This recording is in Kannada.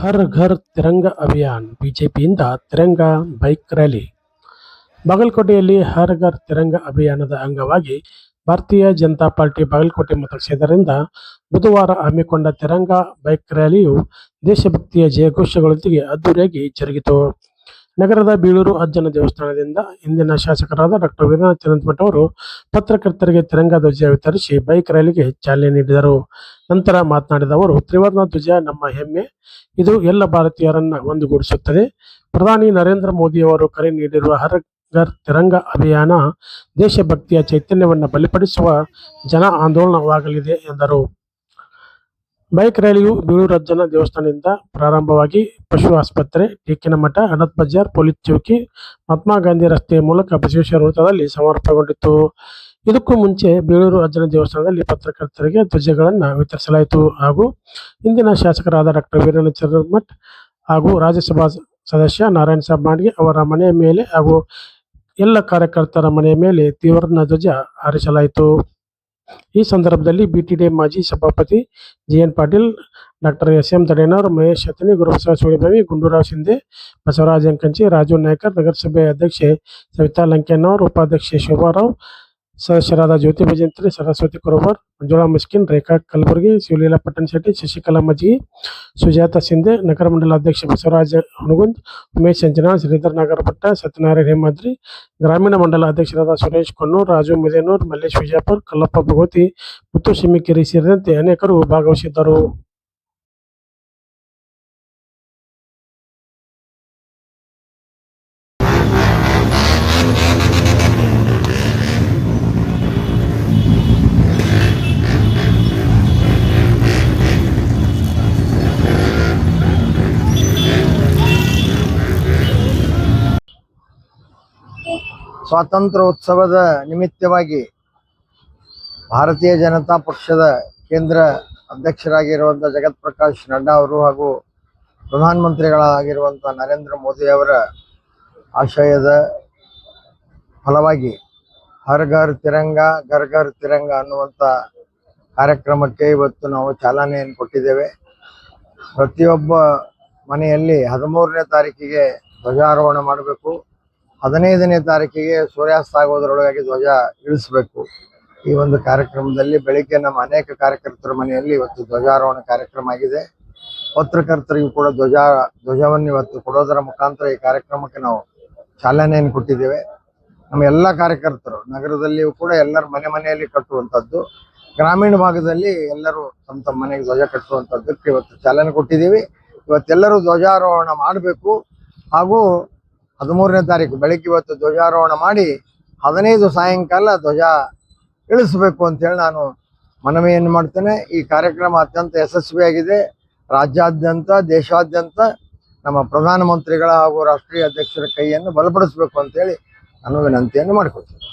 ಹರ್ ಘರ್ ತಿರಂಗ ಅಭಿಯಾನ್, ಬಿಜೆಪಿಯಿಂದ ತಿರಂಗ ಬೈಕ್ ರ್ಯಾಲಿ. ಬಾಗಲಕೋಟೆಯಲ್ಲಿ ಹರ್ ಘರ್ ತಿರಂಗ ಅಭಿಯಾನದ ಅಂಗವಾಗಿ ಭಾರತೀಯ ಜನತಾ ಪಾರ್ಟಿ ಬಾಗಲಕೋಟೆ ಮತಕ್ಷೇತ್ರದಿಂದ ಬುಧವಾರ ಹಮ್ಮಿಕೊಂಡ ತಿರಂಗ ಬೈಕ್ ರ್ಯಾಲಿಯು ದೇಶಭಕ್ತಿಯ ಜಯಘೋಷಗಳೊಂದಿಗೆ ಅದ್ದೂರಿಯಾಗಿ ಜರುಗಿತು. ನಗರದ ಬೀಳೂರು ಅಜ್ಜನ ದೇವಸ್ಥಾನದಿಂದ ಇಂದಿನ ಶಾಸಕರಾದ ಡಾಕ್ಟರ್ ವೀರನಾಥ್ ಚನ್ನಪಟ್ಟ ಅವರು ಪತ್ರಕರ್ತರಿಗೆ ತಿರಂಗ ಧ್ವಜ ವಿತರಿಸಿ ಬೈಕ್ ರ್ಯಾಲಿಗೆ ಚಾಲನೆ ನೀಡಿದರು. ನಂತರ ಮಾತನಾಡಿದ ಅವರು, ತ್ರಿವರ್ಣ ಧ್ವಜ ನಮ್ಮ ಹೆಮ್ಮೆ. ಇದು ಎಲ್ಲ ಭಾರತೀಯರನ್ನ ಒಂದುಗೂಡಿಸುತ್ತದೆ. ಪ್ರಧಾನಿ ನರೇಂದ್ರ ಮೋದಿ ಅವರು ಕರೆ ನೀಡಿರುವ ಹರ ತಿರಂಗ ಅಭಿಯಾನ ದೇಶಭಕ್ತಿಯ ಚೈತನ್ಯವನ್ನು ಬಲಿಪಡಿಸುವ ಜನ ಆಂದೋಲನವಾಗಲಿದೆ, ಎಂದರು. ಬೈಕ್ ರ್ಯಾಲಿಯು ಬೀಳೂರಜ್ಜನ ದೇವಸ್ಥಾನದಿಂದ ಪ್ರಾರಂಭವಾಗಿ ಪಶು ಆಸ್ಪತ್ರೆ ಟೇಕಿನಮಠ ಅನಂತ್ ಬಜಾರ್, ಪೊಲೀಸ್ ಚೌಕಿ, ಮಹಾತ್ಮ ಗಾಂಧಿ ರಸ್ತೆಯ ಮೂಲಕ ಬಸವೇಶ್ವರ ವೃತ್ತದಲ್ಲಿ ಸಮರ್ಪಗೊಂಡಿತ್ತು ಇದಕ್ಕೂ ಮುಂಚೆ ಬೀಳೂರು ಅಜ್ಜನ ದೇವಸ್ಥಾನದಲ್ಲಿ ಪತ್ರಕರ್ತರಿಗೆ ಧ್ವಜಗಳನ್ನು ವಿತರಿಸಲಾಯಿತು ಹಾಗೂ ಇಂದಿನ ಶಾಸಕರಾದ ಡಾಕ್ಟರ್ ವೀರಣ್ಣ ಚಂದ್ರಮಠ್ ಹಾಗೂ ರಾಜ್ಯಸಭಾ ಸದಸ್ಯ ನಾರಾಯಣ ಸಾಬ್ ಅವರ ಮನೆಯ ಮೇಲೆ ಹಾಗೂ ಎಲ್ಲ ಕಾರ್ಯಕರ್ತರ ಮನೆಯ ಮೇಲೆ ತೀವ್ರನ ಧ್ವಜ ಹಾರಿಸಲಾಯಿತು. ಈ ಸಂದರ್ಭದಲ್ಲಿ ಬಿಟಿಡಿ ಮಾಜಿ ಸಭಾಪತಿ GN Patil doctor S M Tadenavar Mahesh Hattani Gurubasava Sulibavi Gundurao Shinde Basavaraj Ankanchi Raju Naikar ನಗರಸಭೆ ಅಧ್ಯಕ್ಷೆ ಸವಿತಾ ಲಂಕೆನ್ನವರ್ ಉಪಾಧ್ಯಕ್ಷೆ ಶೋಭಾರಾವ್ ಸದಸ್ಯರಾದ ಜ್ಯೋತಿ ಭಜಂತ್ರಿ ಸರಸ್ವತಿ ಕುರುಬರ್, ಮಂಜುಳಾ ಮಿಸ್ಕಿನ್, ರೇಖಾ ಕಲಬುರ್ಗಿ, ಶಿವಲೀಲಾ ಪಟ್ಟಣ ಶೆಟ್ಟಿ, ಶಶಿಕಲಾ ಮಜ್ಗಿ ಸುಜಾತ ಸಿಂಧೆ, ನಗರ ಮಂಡಲ ಅಧ್ಯಕ್ಷ ಬಸವರಾಜ ಹುಣಗುಂದ್, ಉಮೇಶ್ ಅಂಜನಾಳ್ ಶ್ರೀಧರ್ ನಾಗರಭಟ್ಟ ಸತ್ಯನಾರಾಯಣ ಹೇಮಾದ್ರಿ, ಗ್ರಾಮೀಣ ಮಂಡಲ ಅಧ್ಯಕ್ಷರಾದ ಸುರೇಶ್ ಕೊನ್ನೂರ್ ರಾಜು ಮುದೇನೂರ್, ಮಲ್ಲೇಶ್ ವಿಜಯಪುರ್, ಕಲ್ಲಪ್ಪ ಭಗವತಿ ಮುತ್ತು ಶಿಮ್ಮಿಕೆರೆ ಸೇರಿದಂತೆ ಅನೇಕರು ಭಾಗವಹಿಸಿದ್ದರು. ಸ್ವಾತಂತ್ರ್ಯೋತ್ಸವದ ನಿಮಿತ್ತವಾಗಿ ಭಾರತೀಯ ಜನತಾ ಪಕ್ಷದ ಕೇಂದ್ರ ಅಧ್ಯಕ್ಷರಾಗಿರುವಂಥ ಜಗತ್ ಪ್ರಕಾಶ್ ನಡ್ಡಾ ಅವರು ಹಾಗೂ ಪ್ರಧಾನಮಂತ್ರಿಗಳಾಗಿರುವಂಥ ನರೇಂದ್ರ ಮೋದಿ ಅವರ ಆಶಯದ ಫಲವಾಗಿ ಹರ್ ಘರ್ ತಿರಂಗ, ಘರ್ ಘರ್ ತಿರಂಗ ಅನ್ನುವಂಥ ಕಾರ್ಯಕ್ರಮಕ್ಕೆ ಇವತ್ತು ನಾವು ಚಾಲನೆಯನ್ನು ಕೊಟ್ಟಿದ್ದೇವೆ. ಪ್ರತಿಯೊಬ್ಬ ಮನೆಯಲ್ಲಿ ಹದಿಮೂರನೇ ತಾರೀಕಿಗೆ ಧ್ವಜಾರೋಹಣ ಮಾಡಬೇಕು. ಹದಿನೈದನೇ ತಾರೀಕಿಗೆ ಸೂರ್ಯಾಸ್ತ ಆಗೋದ್ರೊಳಗಾಗಿ ಧ್ವಜ ಇಳಿಸಬೇಕು. ಈ ಒಂದು ಕಾರ್ಯಕ್ರಮದಲ್ಲಿ ಬೆಳಿಗ್ಗೆ ನಮ್ಮ ಅನೇಕ ಕಾರ್ಯಕರ್ತರ ಮನೆಯಲ್ಲಿ ಇವತ್ತು ಧ್ವಜಾರೋಹಣ ಕಾರ್ಯಕ್ರಮ ಆಗಿದೆ. ಪತ್ರಕರ್ತರಿಗೂ ಕೂಡ ಧ್ವಜ, ಧ್ವಜವನ್ನು ಇವತ್ತು ಕೊಡೋದರ ಮುಖಾಂತರ ಈ ಕಾರ್ಯಕ್ರಮಕ್ಕೆ ನಾವು ಚಾಲನೆಯನ್ನು ಕೊಟ್ಟಿದ್ದೇವೆ. ನಮ್ಮ ಎಲ್ಲ ಕಾರ್ಯಕರ್ತರು, ನಗರದಲ್ಲಿಯೂ ಕೂಡ ಎಲ್ಲರ ಮನೆ ಮನೆಯಲ್ಲಿ ಕಟ್ಟುವಂಥದ್ದು, ಗ್ರಾಮೀಣ ಭಾಗದಲ್ಲಿ ಎಲ್ಲರೂ ತಮ್ಮ ತಮ್ಮ ಮನೆಗೆ ಧ್ವಜ ಕಟ್ಟುವಂಥದ್ದಕ್ಕೆ ಇವತ್ತು ಚಾಲನೆ ಕೊಟ್ಟಿದ್ದೀವಿ. ಇವತ್ತೆಲ್ಲರೂ ಧ್ವಜಾರೋಹಣ ಮಾಡಬೇಕು. ಹಾಗೂ ಹದಿಮೂರನೇ ತಾರೀಕು ಬೆಳಗ್ಗೆ ಇವತ್ತು ಧ್ವಜಾರೋಹಣ ಮಾಡಿ ಹದಿನೈದು ಸಾಯಂಕಾಲ ಧ್ವಜ ಇಳಿಸಬೇಕು ಅಂತೇಳಿ ನಾನು ಮನವಿಯನ್ನು ಮಾಡ್ತೇನೆ. ಈ ಕಾರ್ಯಕ್ರಮ ಅತ್ಯಂತ ಯಶಸ್ವಿಯಾಗಿದೆ. ರಾಜ್ಯಾದ್ಯಂತ, ದೇಶಾದ್ಯಂತ ನಮ್ಮ ಪ್ರಧಾನಮಂತ್ರಿಗಳ ಹಾಗೂ ರಾಷ್ಟ್ರೀಯ ಅಧ್ಯಕ್ಷರ ಕೈಯನ್ನು ಬಲಪಡಿಸಬೇಕು ಅಂತೇಳಿ ನಾನು ವಿನಂತಿಯನ್ನು ಮಾಡ್ಕೊಳ್ತೇನೆ.